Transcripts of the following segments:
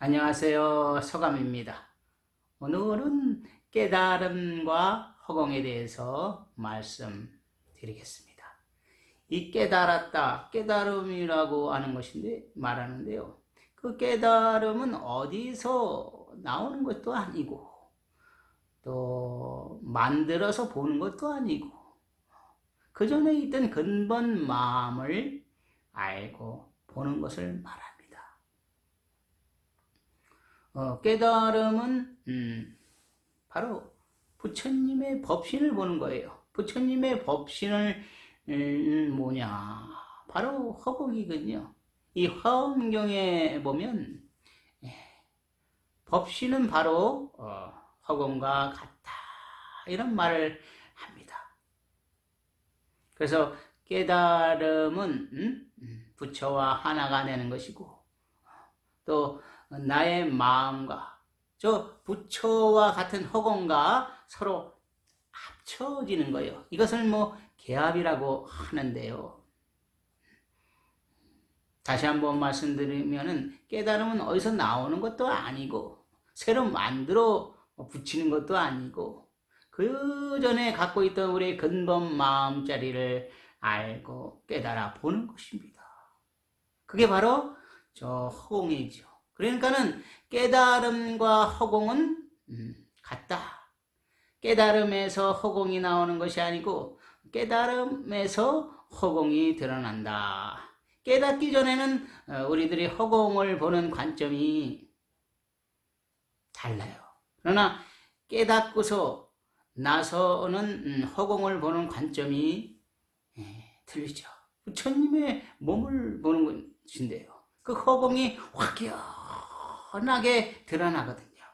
안녕하세요. 서감입니다. 오늘은 깨달음과 허공에 대해서 말씀드리겠습니다. 이 깨달았다, 깨달음이라고 하는 것인데 말하는데요. 그 깨달음은 어디서 나오는 것도 아니고 또 만들어서 보는 것도 아니고 그 전에 있던 근본 마음을 알고 보는 것을 말합니다. 어, 깨달음은 음, 바로 부처님의 법신을 보는 거예요. 부처님의 법신을 음, 뭐냐? 바로 허공이거든요. 이 화엄경에 보면 예, 법신은 바로 어, 허공과 같다 이런 말을 합니다. 그래서 깨달음은 음? 음, 부처와 하나가 되는 것이고 또 나의 마음과 저 부처와 같은 허공과 서로 합쳐지는 거예요. 이것을 뭐 개합이라고 하는데요. 다시 한번 말씀드리면은 깨달음은 어디서 나오는 것도 아니고 새로 만들어 붙이는 것도 아니고 그 전에 갖고 있던 우리의 근본 마음자리를 알고 깨달아 보는 것입니다. 그게 바로 저 허공이죠. 그러니까는 깨달음과 허공은 음, 같다. 깨달음에서 허공이 나오는 것이 아니고 깨달음에서 허공이 드러난다. 깨닫기 전에는 어, 우리들이 허공을 보는 관점이 달라요. 그러나 깨닫고서 나서는 음, 허공을 보는 관점이 예, 틀리죠. 부처님의 몸을 보는 것인데요. 그 허공이 확연하게 드러나거든요.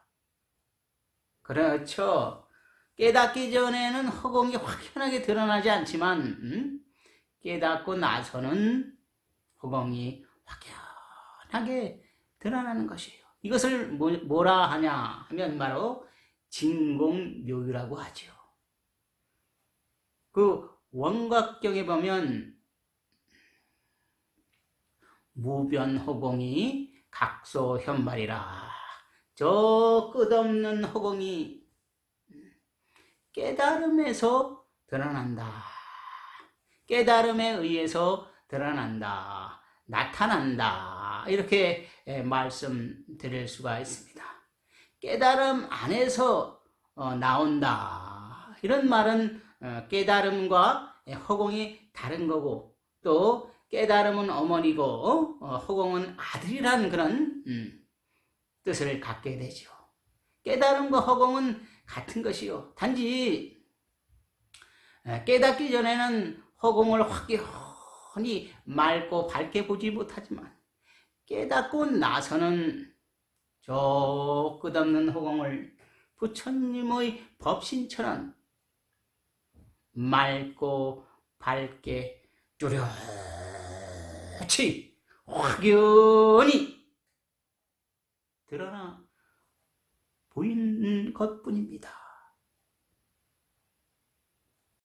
그렇죠. 깨닫기 전에는 허공이 확연하게 드러나지 않지만 음? 깨닫고 나서는 허공이 확연하게 드러나는 것이에요. 이것을 뭐, 라 하냐 하면 바로 진공묘유라고 하죠. 그 원각경에 보면 무변허공이 각소현발이라 저 끝없는 허공이 깨달음에서 드러난다. 깨달음에 의해서 드러난다. 나타난다. 이렇게 말씀드릴 수가 있습니다. 깨달음 안에서 어, 나온다. 이런 말은 어, 깨달음과 허공이 다른 거고 또 깨달음은 어머니고 어, 허공은 아들이라는 그런 음, 뜻을 갖게 되죠. 깨달음과 허공은 같은 것이요. 단지 깨닫기 전에는 허공을 확연히 맑고 밝게 보지 못하지만 깨닫고 나서는 저 끝없는 허공을 부처님의 법신처럼 맑고 밝게 뚜렷 이 확연히 드러나 보이는 것뿐입니다.